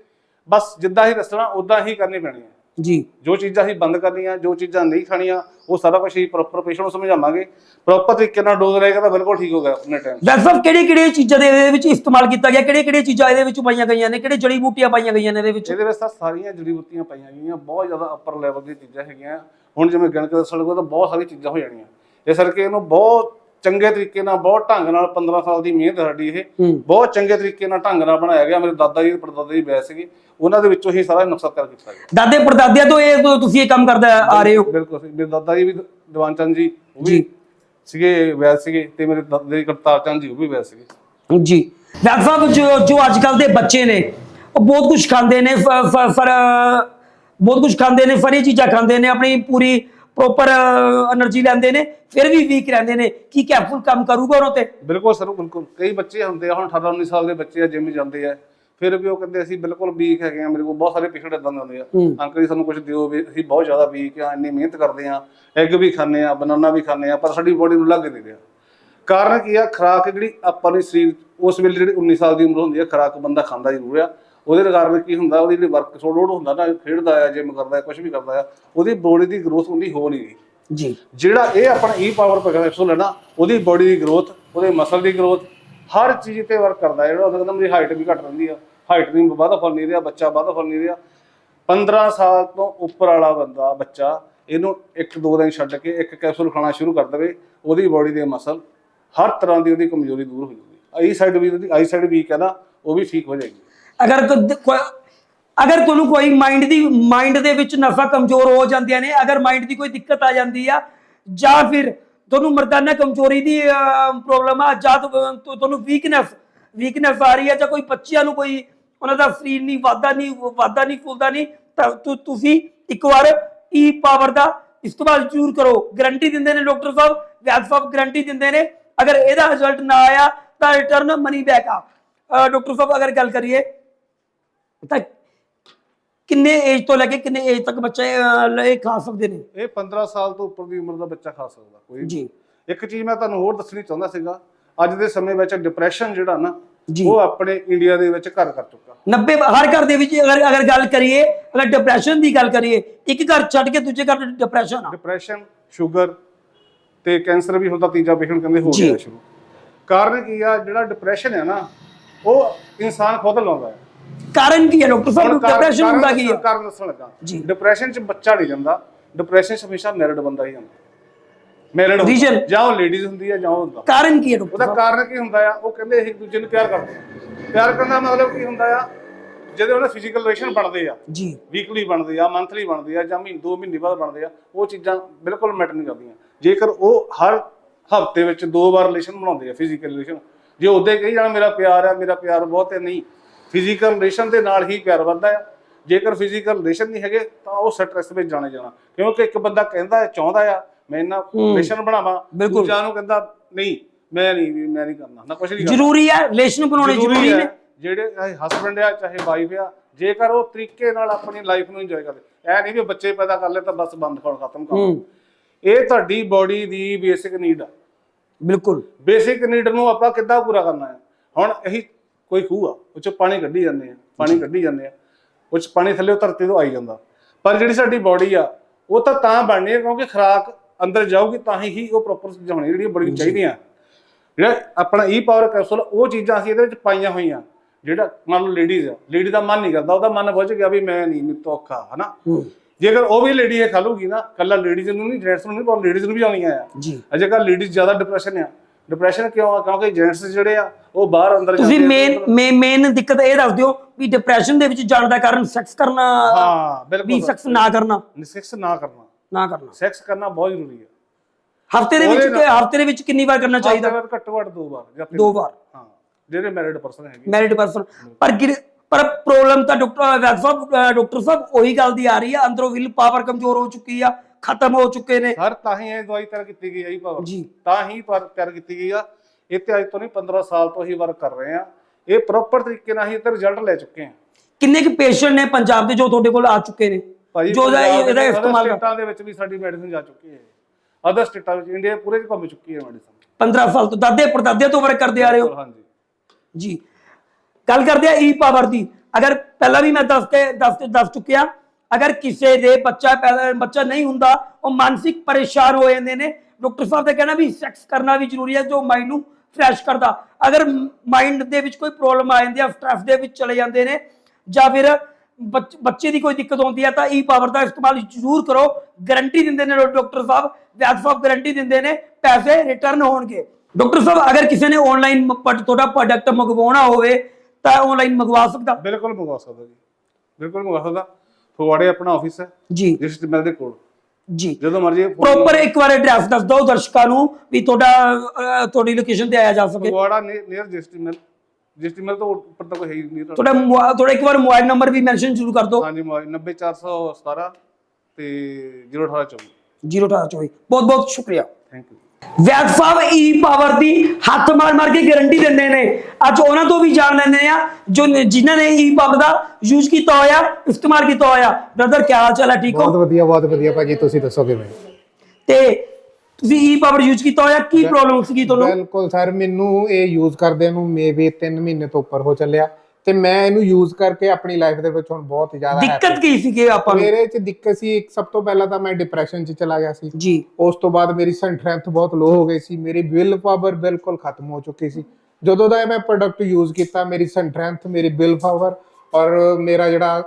ਬਸ ਜਿੱਦਾਂ ਹੀ ਦੱਸਣਾ ਉਦਾਂ ਹੀ ਕਰਨੀ ਪੈਣੀ ਹੈ। ਜੀ। ਜੋ ਚੀਜ਼ਾਂ ਅਸੀਂ ਬੰਦ ਕਰਨੀਆਂ ਜੋ ਚੀਜ਼ਾਂ ਨਹੀਂ ਖਾਣੀਆਂ ਉਹ ਸਾਰਾ ਕੁਝ ਹੀ ਪ੍ਰੋਪਰ ਪੇਸ਼ੈਂਟ ਨੂੰ ਸਮਝਾਵਾਂਗੇ। ਪ੍ਰੋਪਰ ਤਰੀਕੇ ਨਾਲ ਡੋਜ਼ ਰਹੇਗਾ ਤਾਂ ਬਿਲਕੁਲ ਠੀਕ ਹੋਗਾ ਆਪਣੇ ਟਾਈਮ ਡਾਕਟਰ ਸਾਹਿਬ ਕਿਹੜੀ ਕਿਹੜੀ ਚੀਜ਼ਾਂ ਦੇ ਇਹਦੇ ਵਿੱਚ ਇਸਤੇਮਾਲ ਕੀਤਾ ਗਿਆ? ਕਿਹੜੇ ਕਿਹੜੇ ਚੀਜ਼ਾਂ ਇਹਦੇ ਵਿੱਚ ਪਾਈਆਂ ਗਈਆਂ ਨੇ? ਕਿਹੜੇ ਜੜੀ ਬੂਟੀਆਂ ਪਾਈਆਂ ਗਈਆਂ ਨੇ ਇਹਦੇ ਵਿੱਚ? ਇਹਦੇ ਵਿੱਚ ਤਾਂ ਸਾਰੀਆਂ ਜੜੀ ਬੂਟੀਆਂ ਪਾਈਆਂ ਗਈਆਂ ਬਹੁਤ ਜ਼ਿਆਦਾ ਅਪਰ ਲੈਵਲ ਦੀਆਂ ਚੀਜ਼ਾਂ ਹੈਗੀਆਂ। ਹੁਣ ਜਿਵੇਂ ਗਿਣ ਕੇ ਦੱਸਣ ਲੱਗੋ ਤਾਂ ਬਹੁਤ ਸਾਰੀਆਂ ਚੀਜ਼ਾਂ ਹੋ ਜਾਣੀਆਂ। ਇਸ ਕਰਕੇ ਇਹਨੂੰ ਬਹੁਤ ਚੰਗੇ ਤਰੀਕੇ ਨਾਲ ਬਹੁਤ ਢੰਗ ਨਾਲ 15 ਸਾਲ ਦੀ ਮਿਹਨਤ ਸਾਡੀ ਇਹ। ਬਹੁਤ ਚੰਗੇ ਤਰੀਕੇ ਨਾਲ ਢੰਗ ਨਾਲ ਬਣਾਇਆ ਗਿਆ। ਮੇਰੇ ਦਾਦਾ ਜੀ ਤੇ ਪੜਦਾਦਾ ਜੀ ਬੈਸ ਸੀਗੇ। ਉਹਨਾਂ ਦੇ ਵਿੱਚੋਂ ਹੀ ਸਾਰਾ ਨਕਸ਼ਾ ਤਿਆਰ ਕੀਤਾ ਗਿਆ। ਦਾਦੇ ਪੜਦਾਦਿਆਂ ਤੋਂ ਇਹ ਤੁਸੀਂ ਇਹ ਕੰਮ ਕਰਦੇ ਆ ਰਹੇ ਹੋ? ਬਿਲਕੁਲ। ਮੇਰੇ ਦਾਦਾ ਜੀ ਵੀ ਦੀਵਾਨ ਚੰਦ ਜੀ ਉਹ। ਵੀ ਸੀਗੇ ਵੈਦ ਸੀਗੇ। ਤੇ ਮੇਰੇ ਦਾਦਾ ਜੀ ਕਰਤਾਰ ਚੰਦ ਜੀ ਉਹ ਵੀ ਵੈਦ ਸੀਗੇ। ਜੀ। ਡਾਕਟਰ ਸਾਹਿਬ ਜੋ ਜੋ ਅੱਜ ਕੱਲ ਦੇ ਬੱਚੇ ਨੇ ਉਹ ਬਹੁਤ ਕੁਝ ਖਾਂਦੇ ਨੇ ਫਰ ਬਹੁਤ ਕੁਝ ਖਾਂਦੇ ਨੇ ਫਰੀ ਚੀਜ਼ਾਂ ਖਾਂਦੇ ਨੇ ਆਪਣੀ ਪੂਰੀ ਪ੍ਰੋਪਰ એનર્ਜੀ ਲੈਂਦੇ ਨੇ ਫਿਰ ਵੀ ਵੀਕ ਰਹਿੰਦੇ ਨੇ ਕੀ ਕੈਪਫੁਲ ਕੰਮ ਕਰੂਗਾ ਉਹਨਾਂ ਤੇ? ਬਿਲਕੁਲ ਸਰ ਬਿਲਕੁਲ। ਕਈ ਬੱਚੇ ਹੁੰਦੇ ਆ ਹੁਣ 18 19 ਸਾਲ ਦੇ ਬੱਚੇ ਆ ਜਿਮ ਜਾਂਦੇ ਆ ਫਿਰ ਵੀ ਉਹ ਕਹਿੰਦੇ ਅਸੀਂ ਬਿਲਕੁਲ ਵੀਕ ਹੈਗੇ ਆ ਮੇਰੇ ਕੋਲ ਬਹੁਤ ਸਾਰੇ ਪੇਸ਼ੈਂਟ ਇਦਾਂ ਹੁੰਦੇ ਆ। ਅੰਕਲ ਜੀ ਸਾਨੂੰ ਕੁਝ ਦਿਓ ਵੀ ਅਸੀਂ ਬਹੁਤ ਜ਼ਿਆਦਾ ਵੀਕ ਆ ਇੰਨੀ ਮਿਹਨਤ ਕਰਦੇ ਆ ਐਗ ਵੀ ਖਾਂਦੇ ਆ ਬਨਾਨਾ ਵੀ ਖਾਂਦੇ ਆ ਪਰ ਸਾਡੀ ਬੋਡੀ ਨੂੰ ਲੱਗ ਨਹੀਂ ਰਿਹਾ ਕਾਰਨ ਕੀ ਆ? ਖਰਾਕ ਜਿਹੜੀ ਆਪਾਂ ਨੇ ਸਰੀਰ ਉਸ ਵੇਲੇ ਜਿਹੜੀ 19 ਸਾਲ ਦੀ ਉਮਰ ਹੁੰਦੀ ਆ ਖਰਾਕ ਬੰਦਾ ਖਾਂਦਾ ਜ਼ਰੂਰ ਆ। ਉਹਦੇ ਕਾਰਨ ਕੀ ਹੁੰਦਾ ਉਹਦੀ ਜਿਹੜੀ ਵਰਕ ਲੋਡ ਹੁੰਦਾ ਨਾ ਖੇਡਦਾ ਆ ਜਿਮ ਕਰਦਾ ਆ ਕੁਝ ਵੀ ਕਰਦਾ ਆ ਉਹਦੀ ਬੋਡੀ ਦੀ ਗਰੋਥ ਹੁੰਦੀ ਹੋ ਨਹੀਂ ਜੀ। ਜਿਹੜਾ ਇਹ ਆਪਣਾ ਈ ਪਾਵਰ ਕੈਪਸੂਲ ਹੈ ਨਾ ਉਹਦੀ ਬੋਡੀ ਦੀ ਗਰੋਥ ਉਹਦੇ ਮਸਲ ਦੀ ਗਰੋਥ ਹਰ ਚੀਜ਼ ਤੇ ਵਰਕ ਕਰਦਾ। ਜਿਹੜਾ ਉਹਦਾ ਕਹਿੰਦਾ ਮੇਰੀ ਹਾਈਟ ਵੀ ਘਟ ਰਹਿੰਦੀ ਆ। ਹਾਈਟ ਨਹੀਂ ਵਾਧਾ ਫਲ ਨਹੀਂ ਰਿਹਾ ਬੱਚਾ ਵਾਧਾ ਫਲ ਨਹੀਂ ਰਿਹਾ। 15 ਸਾਲ ਤੋਂ ਉੱਪਰ ਵਾਲਾ ਬੰਦਾ ਬੱਚਾ ਇਹਨੂੰ ਇੱਕ ਦੋ ਦਿਨ ਛੱਡ ਕੇ ਇੱਕ ਕੈਪਸੂਲ ਖਾਣਾ ਸ਼ੁਰੂ ਕਰ ਦੇਵੇ ਉਹਦੀ ਬੋਡੀ ਦੇ ਮਸਲ ਹਰ ਤਰ੍ਹਾਂ ਦੀ ਉਹਦੀ ਕਮਜ਼ੋਰੀ ਦੂਰ ਹੋ ਜਾਊਗੀ। ਆਈ ਸਾਈਡ ਵੀ ਉਹਦੀ ਆਈ ਸਾਈਡ ਵੀਕ ਹੈ ਨਾ ਉਹ ਵੀ ਠੀਕ ਹੋ ਜਾਏਗੀ। ਅਗਰ ਅਗਰ ਤੁਹਾਨੂੰ ਕੋਈ ਮਾਈਂਡ ਦੀ ਮਾਈਂਡ ਦੇ ਵਿੱਚ ਨਸਾਂ ਕਮਜ਼ੋਰ ਹੋ ਜਾਂਦੀਆਂ ਨੇ, ਅਗਰ ਮਾਈਂਡ ਦੀ ਕੋਈ ਦਿੱਕਤ ਆ ਜਾਂਦੀ ਆ, ਜਾਂ ਫਿਰ ਤੁਹਾਨੂੰ ਮਰਦਾਨਾ ਕਮਜ਼ੋਰੀ ਦੀ ਪ੍ਰੋਬਲਮ ਆ, ਜਾਂ ਤੁਹਾਨੂੰ ਵੀਕਨੈਸ ਵੀਕਨੈਸ ਆ ਰਹੀ ਹੈ ਜਾਂ ਕੋਈ ਬੱਚਿਆਂ ਨੂੰ ਕੋਈ ਉਹਨਾਂ ਦਾ ਸਰੀਰ ਨਹੀਂ, ਵਾਧਾ ਨਹੀਂ ਵਾਧਾ ਨਹੀਂ, ਫੁੱਲਦਾ ਨਹੀਂ, ਤਾਂ ਤੁਸੀਂ ਇੱਕ ਵਾਰ e ਈ ਪਾਵਰ ਦਾ ਇਸਤੇਮਾਲ ਜ਼ਰੂਰ ਕਰੋ। ਗਰੰਟੀ ਦਿੰਦੇ ਨੇ ਡਾਕਟਰ ਸਾਹਿਬ, ਵੈਦ ਸਾਹਿਬ ਗਰੰਟੀ ਦਿੰਦੇ ਨੇ, ਅਗਰ ਇਹਦਾ ਰਿਜ਼ਲਟ ਨਾ ਆਇਆ, ਤਾਂ ਰਿਟਰਨ ਮਨੀ ਬੈਕ ਆ। ਡਾਕਟਰ ਸਾਹਿਬ, ਅਗਰ ਗੱਲ ਕਰੀਏ ਤਾਂ ਕਿੰਨੇ ਏਜ ਤੋਂ ਲੈ ਕੇ ਕਿੰਨੇ ਏਜ ਤੱਕ ਬੱਚੇ ਅਹ, ਇਹ ਖਾ ਸਕਦੇ ਨੇ? ਇਹ 15 ਸਾਲ ਤੋਂ ਉੱਪਰ ਦੀ ਉਮਰ ਦਾ ਬੱਚਾ ਖਾ ਸਕਦਾ ਕੋਈ ਜੀ। ਇੱਕ ਚੀਜ਼ ਮੈਂ ਤੁਹਾਨੂੰ ਹੋਰ ਦੱਸਣੀ ਚਾਹੁੰਦਾ ਸੀਗਾ ਅੱਜ ਦੇ ਸਮੇਂ ਵਿੱਚ ਡਿਪਰੈਸ਼ਨ ਜਿਹੜਾ ਨਾ ਜੀ। ਉਹ ਆਪਣੇ ਇੰਡੀਆ ਦੇ ਵਿੱਚ ਘਰ ਕਰ ਚੁੱਕਾ। 90 ਹਰ ਘਰ ਦੇ ਵਿੱਚ ਅਗਰ ਅਗਰ ਗੱਲ ਕਰੀਏ ਅਗਰ ਡਿਪਰੈਸ਼ਨ ਦੀ ਗੱਲ ਕਰੀਏ ਇੱਕ ਘਰ ਛੱਡ ਕੇ ਦੂਜੇ ਘਰ ਡਿਪਰੈਸ਼ਨ ਆ। ਡਿਪਰੈਸ਼ਨ ਸ਼ੂਗਰ ਤੇ ਕੈਂਸਰ ਵੀ ਤਾਂ ਤੀਜਾ ਪੇਸ਼ੈਂਟ ਕਹਿੰਦੇ ਹੋ ਜੀ। ਗਿਆ ਸ਼ੁਰੂ। ਕਾਰਨ ਕੀ ਆ ਜਿਹੜਾ ਡਿਪਰੈਸ਼ਨ ਹੈ ਨਾ ਉਹ ਇਨਸਾਨ ਖੁਦ ਲਾਉਂਦਾ ਹੈ। ਕਾਰਨ ਕੀ ਹੈ ਡਾਕਟਰ ਸਾਹਿਬ? ਡਿਪਰੈਸ਼ਨ ਹੁੰਦਾ ਕੀ ਹੈ? ਕਾਰਨ ਦੱਸਣ ਲੱਗਾ। ਜੀ। ਡਿਪਰੈਸ਼ਨ ਚ ਬੱਚਾ ਨਹੀਂ ਜਾਂਦਾ ਡਿਪਰੈਸ਼ਨ ਚ ਹਮੇਸ਼ਾ ਮੈਰਿਡ ਬੰਦਾ ਹੀ ਜਾਂਦਾ। Married Reason? ਜਾਂ ਉਹ ਲੇਡੀਜ਼ ਹੁੰਦੀ ਹੈ ਜਾਂ ਉਹ ਹੁੰਦਾ। ਕਾਰਨ ਕੀ ਹੈ ਡਾਕਟਰ ਉਹਦਾ ਕਾਰਨ ਕੀ ਹੁੰਦਾ ਆ? ਉਹ ਕਹਿੰਦੇ ਇੱਕ ਦੂਜੇ ਨੂੰ ਪਿਆਰ ਕਰਦੇ। ਪਿਆਰ ਕਰਨ ਦਾ ਮਤਲਬ ਕੀ ਹੁੰਦਾ ਆ? ਜਦੋਂ ਉਹਨਾਂ ਫਿਜ਼ੀਕਲ ਰਿਲੇਸ਼ਨ ਬਣਦੇ ਆ ਜੀ। ਵੀਕਲੀ ਬਣਦੇ ਆ ਮੰਥਲੀ ਬਣਦੇ ਆ ਜਾਂ ਮਹੀਨੇ ਦੋ ਮਹੀਨੇ ਬਾਅਦ ਬਣਦੇ ਆ ਉਹ ਚੀਜ਼ਾਂ ਬਿਲਕੁਲ ਮੈਟਰ ਨਹੀਂ ਕਰਦੀਆਂ। ਜੇਕਰ ਉਹ ਹਰ ਹਫ਼ਤੇ ਵਿੱਚ ਦੋ ਵਾਰ ਰਿਲੇਸ਼ਨ ਬਣਾਉਂਦੇ ਆ ਫਿਜ਼ੀਕਲ ਰਿਲੇਸ਼ਨ ਜੇ ਉਹਦੇ ਕਹੀ ਜਾਣਾ ਮੇਰਾ ਪਿਆਰ ਆ ਮੇਰਾ ਪਿਆਰ ਬਹੁਤ ਹੈ ਨਹੀਂ। ਫਿਜ਼ੀਕਲ ਰਿਲੇਸ਼ਨ ਦੇ ਨਾਲ ਹੀ ਪਿਆਰ ਵੱਧਦਾ ਆ ਜੇਕਰ ਫਿਜ਼ੀਕਲ ਰਿਲੇਸ਼ਨ ਨਹੀਂ ਹੈਗੇ ਤਾਂ ਉਹ ਸਟ੍ਰੈਸ ਵਿੱਚ ਜਾਣੇ ਜਾਣਾ। ਕਿਉਂਕਿ ਇੱਕ ਬੰਦਾ ਕਹਿੰਦਾ ਹੈ ਚਾਹੁੰਦਾ ਆ ਮੈਂ ਇਹਨਾਂ ਰਿਲੇਸ਼ਨ ਬਣਾਵਾਂ। ਦੂਜਾ ਨੂੰ ਕਹਿੰਦਾ ਨਹੀਂ ਮੈਂ ਨਹੀਂ ਮੈਂ ਨਹੀਂ ਕਰਨਾ ਨਾ ਕੁਝ ਨਹੀਂ ਜ਼ਰੂਰੀ ਹੈ ਰਿਲੇਸ਼ਨ ਬਣਾਉਣੇ ਜ਼ਰੂਰੀ ਨੇ ਹੈ। ਜਿਹੜੇ ਚਾਹੇ ਹਸਬੰਡ ਆ ਚਾਹੇ ਵਾਈਫ ਆ ਜੇਕਰ ਉਹ ਤਰੀਕੇ ਨਾਲ ਆਪਣੀ ਲਾਈਫ ਨੂੰ ਇੰਜੋਏ ਕਰਦੇ ਐ ਨਹੀਂ ਵੀ ਬੱਚੇ ਪੈਦਾ ਕਰ ਲਏ ਤਾਂ ਬਸ ਬੰਦ ਕਰ ਖਤਮ ਕਰ ਹੂੰ। ਇਹ ਤੁਹਾਡੀ ਬਾਡੀ ਦੀ ਬੇਸਿਕ ਨੀਡ ਆ। ਬਿਲਕੁਲ। ਬੇਸਿਕ ਨੀਡ ਨੂੰ ਆਪਾਂ ਕਿੱਦਾਂ ਪੂਰਾ ਕਰਨਾ ਹੈ? ਹੁਣ ਇਹੀ ਕੋਈ ਖੂਹ ਆ ਉਹ ਚ ਪਾਣੀ ਕੱਢੀ ਜਾਂਦੇ ਆ ਪਾਣੀ ਕੱਢੀ ਜਾਂਦੇ ਆ। ਉਹ ਚ ਪਾਣੀ ਥੱਲੇ ਧਰਤੀ ਤੋਂ ਆਈ ਜਾਂਦਾ। ਪਰ ਜਿਹੜੀ ਸਾਡੀ ਬਾਡੀ ਆ ਉਹ ਤਾਂ ਤਾਂ ਬਣਨੀ ਹੈ ਕਿਉਂਕਿ ਖੁਰਾਕ ਅੰਦਰ ਜਾਊਗੀ ਤਾਂ ਹੀ ਹੀ ਉਹ ਪ੍ਰੋਪਰ ਚੀਜ਼ਾਂ ਹੋਣੀਆਂ ਜਿਹੜੀਆਂ ਬੜੀ ਚਾਹੀਦੀਆਂ ਜਿਹੜਾ ਆਪਣਾ ਈ ਪਾਵਰ ਕੈਪਸੂਲ ਉਹ ਚੀਜ਼ਾਂ ਅਸੀਂ ਇਹਦੇ ਵਿੱਚ ਪਾਈਆਂ ਹੋਈਆਂ। ਜਿਹੜਾ ਮੰਨ ਲਓ ਲੇਡੀਜ਼ ਆ ਲੇਡੀ ਦਾ ਮਨ ਨਹੀਂ ਕਰਦਾ ਉਹਦਾ ਮਨ ਬੁੱਝ ਗਿਆ ਵੀ ਮੈਂ ਨਹੀਂ ਤੋਂ ਔਖਾ ਹਨਾ? ਜੇਕਰ ਉਹ ਵੀ ਲੇਡੀ ਇਹ ਖਾ ਲੂਗੀ ਨਾ ਕੱਲਾ ਲੇਡੀਜ਼ ਨੂੰ ਨਹੀਂ ਜੈਂਟਸ ਨੂੰ ਨਹੀਂ ਪਰ ਲੇਡੀਜ਼ ਨੂੰ ਵੀ ਆਉਣੀਆਂ ਆ। ਜੀ। ਅਜੇ ਕੱਲ ਲੇਡੀਜ਼ ਜ਼ਿਆਦਾ ਡਿਪਰੈਸ਼ਨ ਆ। ਡਿਪਰੈਸ਼ਨ ਕਿਉਂ ਆ? ਕਿਉਂਕਿ ਜੈਂਟਸ ਜਿਹੜੇ ਆ ਉਹ ਬਾਹਰ ਅੰਦਰ ਤੁਸੀਂ ਆ। ਮੇਨ ਮੇਨ ਦਿੱਕਤ ਇਹ ਦੱਸ ਦਿਓ ਵੀ ਡਿਪਰੈਸ਼ਨ ਦੇ ਵਿੱਚ ਜਾਣ ਦਾ ਕਾਰਨ ਸੈਕਸ ਕਰਨਾ ਹਾਂ ਵੀ ਬਿਲਕੁਲ ਸੈਕਸ ਨਾ ਕਰਨਾ। ਸੈਕਸ ਨਾ ਕਰਨਾ। ਨਾ ਕਰਨਾ। ਸੈਕਸ ਕਰਨਾ ਬਹੁਤ ਜ਼ਰੂਰੀ ਹੈ ਹਫ਼ਤੇ ਦੇ ਵਿੱਚ ਉਹਦੇ ਹਫ਼ਤੇ ਦੇ ਵਿੱਚ ਕਿੰਨੀ ਵਾਰ ਕਰਨਾ ਚਾਹੀਦਾ? ਘੱਟੋ ਘੱਟ ਦੋ ਵਾਰ ਜਾਂ ਦੋ ਵਾਰ। ਹਾਂ ਜਿਹੜੇ ਮੈਰਿਡ ਪਰਸਨ ਹੈਗੇ। ਮੈਰਿਡ ਪਰਸਨ ਪਰ ਪਰ ਪ੍ਰੋਬਲਮ ਤਾਂ ਡਾਕਟਰ ਵੈਦ ਸਾਹਿਬ ਡਾਕਟਰ ਸਾਹਿਬ ਉਹੀ ਗੱਲ ਦੀ ਆ ਰਹੀ ਹੈ ਅੰਦਰੋਂ ਵਿਲ ਪਾਵਰ ਕਮਜ਼ੋਰ ਹੋ ਚੁੱਕੀ ਆ। ਖਤਮ ਹੋ ਚੁੱਕੇ ਨੇ। ਹਰ ਤਾਂ ਹੀ ਇਹ ਦਵਾਈ ਤਿਆਰ ਕੀਤੀ ਗਈ ਹੈ ਜੀ ਪਾਵਰ ਜੀ। ਤਾਂ ਹੀ ਪਰ ਤਿਆਰ ਕੀਤੀ ਗਈ ਆ। ਇਹ ਤੇ ਅੱਜ ਤੋਂ ਨਹੀਂ 15 ਸਾਲ ਤੋਂ ਹੀ ਵਰਕ ਕਰ ਰਹੇ ਆ। ਇਹ ਪ੍ਰੋਪਰ ਤਰੀਕੇ ਨਾਲ ਹੀ ਇਹਦਾ ਰਿਜ਼ਲਟ ਲੈ ਚੁੱਕੇ ਆ। ਕਿੰਨੇ ਕੁ ਪੇਸ਼ੈਂਟ ਨੇ ਪੰਜਾਬ ਦੇ ਜੋ ਤੁਹਾਡੇ ਕੋਲ ਆ ਚੁੱਕੇ ਨੇ? ਜੋ ਦੇ ਇਹਦਾ ਇਸਤੇਮਾਲ ਸਟੇਟਾਂ ਦੇ ਵਿੱਚ ਵੀ ਸਾਡੀ ਮੈਡੀਸਿਨ ਜਾ ਚੁੱਕੀ ਹੈ। ਅਦਰ ਸਟੇਟਾਂ ਵਿੱਚ ਇੰਡੀਆ ਪੂਰੇ ਚ ਘੁੰਮ ਚੁੱਕੀ ਹੈ ਮੈਡੀਸਿਨ 15 ਸਾਲ ਤੋਂ ਦਾਦੇ ਪੜਦਾਦੇ ਤੋਂ ਵਰਕ ਕਰਦੇ ਆ ਰਹੇ ਹੋ? ਹਾਂਜੀ। ਜੀ। ਗੱਲ ਕਰਦੇ ਆ ਈ ਪਾਵਰ ਦੀ। ਅਗਰ ਪਹਿਲਾਂ ਵੀ ਮੈਂ ਦੱਸ ਕੇ ਦੱਸ ਦੱਸ ਚੁੱਕਿਆ ਅਗਰ ਕਿਸੇ ਦੇ ਬੱਚਾ ਪੈਦਾ ਬੱਚਾ ਨਹੀਂ ਹੁੰਦਾ, ਉਹ ਮਾਨਸਿਕ ਪਰੇਸ਼ਾਨ ਹੋ ਜਾਂਦੇ ਨੇ। ਡਾਕਟਰ ਸਾਹਿਬ ਦਾ ਕਹਿਣਾ ਵੀ ਸੈਕਸ ਕਰਨਾ ਵੀ ਜ਼ਰੂਰੀ ਹੈ, ਜੋ ਮਾਈਂਡ ਨੂੰ ਫਰੈਸ਼ ਕਰਦਾ। ਅਗਰ ਮਾਈਂਡ ਦੇ ਵਿੱਚ ਕੋਈ ਪ੍ਰੋਬਲਮ ਆ ਜਾਂਦੀ ਹੈ ਸਟ੍ਰੈਸ ਦੇ ਵਿੱਚ ਚਲੇ ਜਾਂਦੇ ਨੇ, ਜਾਂ ਫਿਰ ਬੱਚ- ਬੱਚੇ ਦੀ ਕੋਈ ਦਿੱਕਤ ਹੁੰਦੀ ਹੈ, ਤਾਂ ਈ ਪਾਵਰ ਦਾ ਇਸਤੇਮਾਲ ਜ਼ਰੂਰ ਕਰੋ। ਗਾਰੰਟੀ ਦਿੰਦੇ ਨੇ ਡਾਕਟਰ ਸਾਹਿਬ ਵੈਦ ਸਾਹਿਬ ਗਾਰੰਟੀ ਦਿੰਦੇ ਨੇ, ਪੈਸੇ ਰਿਟਰਨ ਹੋਣਗੇ। ਡਾਕਟਰ ਸਾਹਿਬ, ਅਗਰ ਕਿਸੇ ਨੇ ਆਨਲਾਈਨ ਤੁਹਾਡਾ ਪ੍ਰੋਡਕਟ ਮੰਗਵਾਉਣਾ ਹੋਵੇ, ਤਾਂ ਆਨਲਾਈਨ ਮੰਗਵਾ ਸਕਦਾ। ਬਿਲਕੁਲ ਮੰਗਵਾ ਸਕਦਾ ਜੀ। ਬਿਲਕੁਲ ਮੰਗਵਾ ਸਕਦਾ। ਫਗਵਾੜੇ ਆਪਣਾ ਆਫਿਸ ਹੈ ਜੀ। ਜਿਸ ਮਿਲ ਦੇ ਕੋਲ। ਜੀ। ਜਦੋਂ ਮਰਜ਼ੀ ਪ੍ਰੋਪਰ ਇੱਕ ਵਾਰ ਐਡਰੈਸ ਦੱਸ ਦਿਓ ਦਰਸ਼ਕਾਂ ਨੂੰ ਵੀ ਤੁਹਾਡਾ ਤੁਹਾਡੀ ਲੋਕੇਸ਼ਨ ਤੇ ਆਇਆ ਜਾ ਸਕੇ। ਫਗਵਾੜਾ ਨੀਅਰ ਜਿਸਟਿਮਲ ਜਿਸਟਿਮਲ ਤੋਂ ਉੱਪਰ ਤਾਂ ਕੋਈ ਹੈ ਹੀ ਨਹੀਂ ਤੁਹਾਡਾ। ਤੁਹਾਡਾ ਇੱਕ ਵਾਰ ਮੋਬਾਈਲ ਨੰਬਰ ਵੀ ਮੈਂਸ਼ਨ ਜ਼ਰੂਰ ਕਰ ਦਿਓ। ਹਾਂਜੀ ਮੋਬਾਈਲ 90417 ਤੇ 01824 01824 ਬਹੁਤ ਬਹੁਤ ਸ਼ੁਕਰੀਆ। ਥੈਂਕ ਯੂ ਵੈਦ ਸਾਹਿਬ ਈ ਪਾਵਰ ਦੀ ਹੱਥ ਮਾਰ ਮਾਰ ਕੇ ਗਾਰੰਟੀ ਦਿੰਦੇ ਨੇ। ਅੱਜ ਉਹਨਾਂ ਤੋਂ ਵੀ ਜਾਣ ਲੈਂਦੇ ਆ ਜੋ ਜਿਨ੍ਹਾਂ ਨੇ ਈ ਪਾਵਰ ਦਾ ਯੂਜ਼ ਕੀਤਾ ਹੋਇਆ ਇਸਤੇਮਾਲ ਕੀਤਾ ਹੋਇਆ। ਬ੍ਰਦਰ ਕੀ ਹਾਲ ਚਾਲ ਹੈ? ਠੀਕ ਬਹੁਤ ਹੋ ਵਧੀਆ ਬਹੁਤ ਵਧੀਆ ਭਾਜੀ ਤੁਸੀਂ ਦੱਸੋ ਕਿਵੇਂ? ਤੇ ਤੁਸੀਂ ਈ ਪਾਵਰ ਯੂਜ਼ ਕੀਤਾ ਹੋਇਆ ਕੀ ਪ੍ਰੋਬਲਮ ਸੀਗੀ ਤੁਹਾਨੂੰ? ਬਿਲਕੁਲ ਸਰ ਮੈਨੂੰ ਇਹ ਯੂਜ਼ ਕਰਦੇ ਨੂੰ ਮੇਬੀ 3 ਮਹੀਨੇ ਤੋਂ ਉੱਪਰ ਹੋ ਚੱਲਿਆ। ਤੇ ਮੈਂ ਇਹਨੂੰ ਯੂਜ਼ ਕਰਕੇ ਆਪਣੀ ਲਾਈਫ ਦੇ ਵਿੱਚ ਹੁਣ ਬਹੁਤ ਜ਼ਿਆਦਾ ਦਿੱਕਤ ਕੀ ਸੀਗੀ ਆਪਾਂ ਨੂੰ? ਮੇਰੇ 'ਚ ਦਿੱਕਤ ਸੀ ਇੱਕ ਸਭ ਤੋਂ ਪਹਿਲਾਂ ਤਾਂ ਮੈਂ ਡਿਪਰੈਸ਼ਨ 'ਚ ਚਲਾ ਗਿਆ ਸੀ। ਜੀ। ਉਸ ਤੋਂ ਬਾਅਦ ਮੇਰੀ ਸਟਰੈਂਥ ਬਹੁਤ ਲੋ ਹੋ ਗਈ ਸੀ ਮੇਰੀ ਵਿਲ ਪਾਵਰ ਬਿਲਕੁਲ ਖਤਮ ਹੋ ਚੁੱਕੀ ਸੀ। ਜਦੋਂ ਦਾ ਇਹ ਮੈਂ ਪ੍ਰੋਡਕਟ ਯੂਜ਼ ਕੀਤਾ ਮੇਰੀ ਸਟਰੈਂਥ ਮੇਰੀ ਵਿਲ ਪਾਵਰ ਔਰ ਮੇਰਾ ਜਿਹੜਾ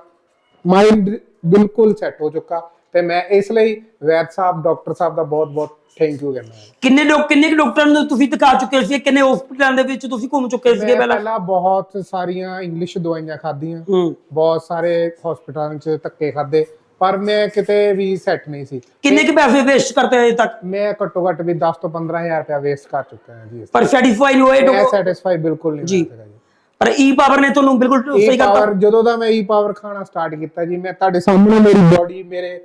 ਮਾਈਂਡ ਬਿਲਕੁਲ ਸੈੱਟ ਹੋ ਚੁੱਕਾ। ਤੇ ਮੈਂ ਇਸ ਲਈ ਵੈਦ ਸਾਹਿਬ ਡਾਕਟਰ ਸਾਹਿਬ ਦਾ ਬਹੁਤ ਬਹੁਤ ਥੈਂਕ ਯੂ ਹੈ ਕਿੰਨੇ ਲੋਕ ਕਿੰਨੇ ਕੁ ਡਾਕਟਰਾਂ ਨੂੰ ਤੁਸੀਂ ਦਿਖਾ ਚੁੱਕੇ ਸੀ? ਕਿੰਨੇ ਹਸਪੀਟਲਾਂ ਦੇ ਵਿੱਚ ਤੁਸੀਂ ਘੁੰਮ ਚੁੱਕੇ ਸੀਗੇ ਮੈਂ ਪਹਿਲਾਂ? ਪਹਿਲਾਂ ਬਹੁਤ ਸਾਰੀਆਂ ਇੰਗਲਿਸ਼ ਦਵਾਈਆਂ ਖਾਧੀਆਂ। ਹੂੰ। ਬਹੁਤ ਸਾਰੇ ਹਸਪਤਾਲਾਂ 'ਚ ਧੱਕੇ ਖਾਦੇ ਪਰ ਮੈਂ ਕਿਤੇ ਵੀ ਸੈੱਟ ਨਹੀਂ ਸੀ। ਕਿੰਨੇ ਕੁ ਪੈਸੇ ਵੇਸਟ ਕਰਤੇ ਅਜੇ ਤੱਕ? ਮੈਂ ਘੱਟੋ ਘੱਟ ਵੀ 10 ਤੋਂ 15000 ਰੁਪਇਆ ਵੇਸਟ ਕਰ ਚੁੱਕਾ ਹਾਂ ਜੀ ਇਸ ਪਰ ਸੈਟੀਸਫਾਈ ਨਹੀਂ ਹੋਏ ਮੈਂ ਡਾਕਟਰ ਸੈਟੀਸਫਾਈ ਬਿਲਕੁਲ ਨਹੀਂ ਜੀ। ਹੋ ਸਕਦਾ ਜੀ। ਪਰ ਈ ਪਾਵਰ ਨੇ ਤੁਹਾਨੂੰ ਬਿਲਕੁਲ ਸਹੀ ਇਹ ਕਰਤਾ। ਪਾਵਰ ਜਦੋਂ ਦਾ ਮੈਂ ਇਹ ਪਾਵਰ ਖਾਣਾ ਸਟਾਰਟ ਕੀਤਾ ਜੀ ਮੈਂ ਤੁਹਾਡੇ ਸਾਹਮਣੇ ਮੇਰੀ ਬਾਡੀ ਮੇਰੇ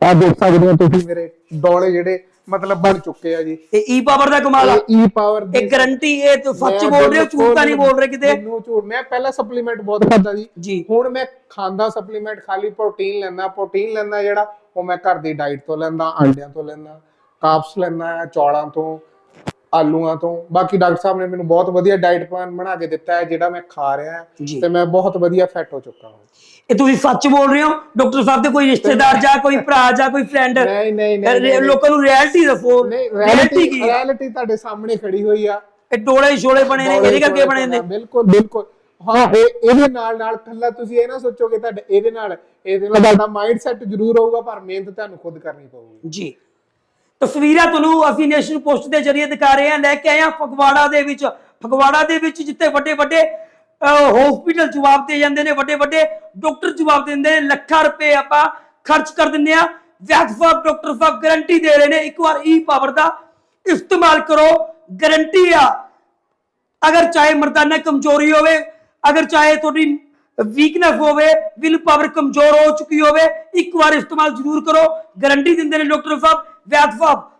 ਆ ਦੇਖ ਸਕਦੇ ਹੋ ਤੁਸੀਂ ਮੇਰੇ ਡੋਲੇ ਜਿਹੜੇ ਮਤਲਬ ਬਣ ਚੁੱਕੇ ਆ ਜੀ। ਇਹ ਈ ਪਾਵਰ ਦਾ ਕਮਾਲ ਆ। ਈ ਪਾਵਰ ਇਹ ਗਾਰੰਟੀ ਇਹ ਤਾਂ ਸੱਚ ਬੋਲ ਰਹੇ ਹੋ ਝੂਠ ਤਾਂ ਨਹੀਂ ਬੋਲ ਰਹੇ ਕਿਤੇ? ਮੈਨੂੰ ਝੂਠ ਮੈਂ ਪਹਿਲਾਂ ਸਪਲੀਮੈਂਟ ਬਹੁਤ ਖਾਂਦਾ ਜੀ। ਹੁਣ ਮੈਂ ਖਾਂਦਾ ਸਪਲੀਮੈਂਟ ਖਾਲੀ ਪ੍ਰੋਟੀਨ ਲੈਂਦਾ ਪ੍ਰੋਟੀਨ ਲੈਂਦਾ ਜਿਹੜਾ ਉਹ ਮੈਂ ਘਰ ਦੀ ਡਾਈਟ ਤੋਂ ਲੈਂਦਾ ਅੰਡਿਆਂ ਤੋਂ ਲੈਂਦਾ ਕਾਪਸ ਲੈਂਦਾ ਚੌਲਾਂ ਤੋਂ। ਆਲੂਆਂ ਤੋਂ। ਬਾਕੀ ਡਾਕਟਰ ਸਾਹਿਬ ਨੇ ਮੈਨੂੰ ਬਹੁਤ ਵਧੀਆ ਡਾਈਟ ਪਲਾਨ ਬਣਾ ਕੇ ਦਿੱਤਾ ਹੈ ਜਿਹੜਾ ਮੈਂ ਖਾ ਰਿਹਾ ਹਾਂ ਜੀ। ਤੇ ਮੈਂ ਬਹੁਤ ਵਧੀਆ ਫਿੱਟ ਹੋ ਚੁੱਕਾ ਹਾਂ। ਇਹ ਤੁਸੀਂ ਸੱਚ ਬੋਲ ਰਹੇ ਹੋ? ਡਾਕਟਰ ਸਾਹਿਬ ਦੇ ਕੋਈ ਰਿਸ਼ਤੇਦਾਰ ਜਾਂ ਕੋਈ ਭਰਾ ਜਾਂ ਕੋਈ ਫਰੈਂਡ ਨਹੀਂ ਨਹੀਂ ਨਹੀਂ ਨਹੀਂ ਲੋਕਾਂ ਨੂੰ ਰਿਐਲਿਟੀ ਦੱਸੋ। ਨਹੀਂ ਰਿਐਲਿਟੀ ਕੀ ਹੈ? ਰਿਐਲਿਟੀ ਤੁਹਾਡੇ ਸਾਹਮਣੇ ਖੜੀ ਹੋਈ ਆ। ਇਹ ਡੋਲੇ ਛੋਲੇ ਬਣੇ ਨੇ ਇਹਦੇ ਕਰਕੇ ਬਣੇ ਨੇ। ਬਿਲਕੁਲ ਬਿਲਕੁਲ। ਹਾਂ ਇਹ ਇਹਦੇ ਨਾਲ ਨਾਲ ਕੱਲਾ ਤੁਸੀਂ ਇਹ ਨਾ ਸੋਚੋ ਕਿ ਤੁਹਾਡੇ ਇਹਦੇ ਨਾਲ ਇਹਦੇ ਨਾਲ ਤੁਹਾਡਾ ਮਾਈਂਡ ਸੈਟ ਜ਼ਰੂਰ ਹੋਊਗਾ ਪਰ ਮਿਹਨਤ ਤੁਹਾਨੂੰ ਖੁਦ ਕਰਨੀ ਪਊਗੀ। ਜੀ। ਤਸਵੀਰਾਂ ਤੁਹਾਨੂੰ ਅਸੀਂ ਨੈਸ਼ਨਲ ਪੋਸਟ ਦੇ ਜ਼ਰੀਏ ਦਿਖਾ ਰਹੇ ਹਾਂ। ਲੈ ਕੇ ਆਏ ਹਾਂ ਫਗਵਾੜਾ ਦੇ ਵਿੱਚ। ਫਗਵਾੜਾ ਦੇ ਵਿੱਚ ਜਿੱਥੇ ਵੱਡੇ ਵੱਡੇ ਹਸਪੀਟਲ ਜਵਾਬ ਦੇ ਜਾਂਦੇ ਨੇ, ਵੱਡੇ ਵੱਡੇ ਡਾਕਟਰ ਜਵਾਬ ਦਿੰਦੇ ਨੇ, ਲੱਖਾਂ ਰੁਪਏ ਆਪਾਂ ਖਰਚ ਕਰ ਦਿੰਦੇ ਆ ਵੈਦ ਸਾਹਿਬ ਡਾਕਟਰ ਸਾਹਿਬ ਗਾਰੰਟੀ ਦੇ ਰਹੇ ਨੇ, ਇੱਕ ਵਾਰ ਈ ਪਾਵਰ ਦਾ ਇਸਤੇਮਾਲ ਕਰੋ ਗਾਰੰਟੀ ਆ। ਅਗਰ ਚਾਹੇ ਮਰਦਾਨਾ ਕਮਜ਼ੋਰੀ ਹੋਵੇ, ਅਗਰ ਚਾਹੇ ਤੁਹਾਡੀ ਵੀਕਨੈਸ ਹੋਵੇ ਵਿਲ ਪਾਵਰ ਕਮਜ਼ੋਰ ਹੋ ਚੁੱਕੀ ਹੋਵੇ, ਇੱਕ ਵਾਰ ਇਸਤੇਮਾਲ ਜ਼ਰੂਰ ਕਰੋ। ਗਾਰੰਟੀ ਦਿੰਦੇ ਨੇ ਡਾਕਟਰ ਸਾਹਿਬ। ਵੈਦ ਸਾਹਿਬ